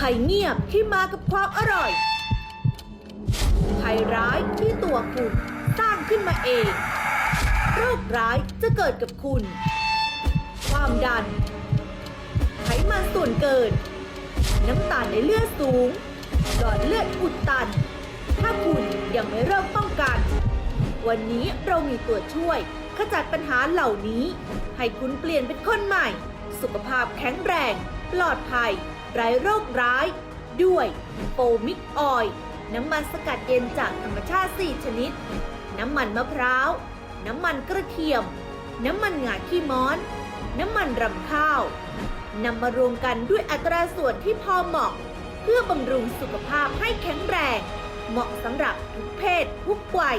ภัยเงียบที่มากับความอร่อย ภัยร้ายที่ตัวคุณสร้างขึ้นมาเอง โรคร้ายจะเกิดกับคุณ ความดัน ไขมันส่วนเกิน น้ำตาลในเลือดสูงหลอดเลือดอุดตัน ถ้าคุณยังไม่เริ่มป้องกัน วันนี้เรามีตัวช่วยขจัดปัญหาเหล่านี้ ให้คุณเปลี่ยนเป็นคนใหม่ สุขภาพแข็งแรง ปลอดภัย ไร้โรคร้าย ด้วยโปมิกออยล์น้ำมันสกัดเย็นจากธรรมชาติ 4 ชนิด น้ำมันมะพร้าว น้ำมันกระเทียม น้ำมันงาขี้ม้อน น้ำมันรำข้าวนำมารวมกันด้วยอัตราส่วนที่พอเหมาะ เพื่อบำรุงสุขภาพให้แข็งแรง เหมาะสำหรับทุกเพศทุกวัย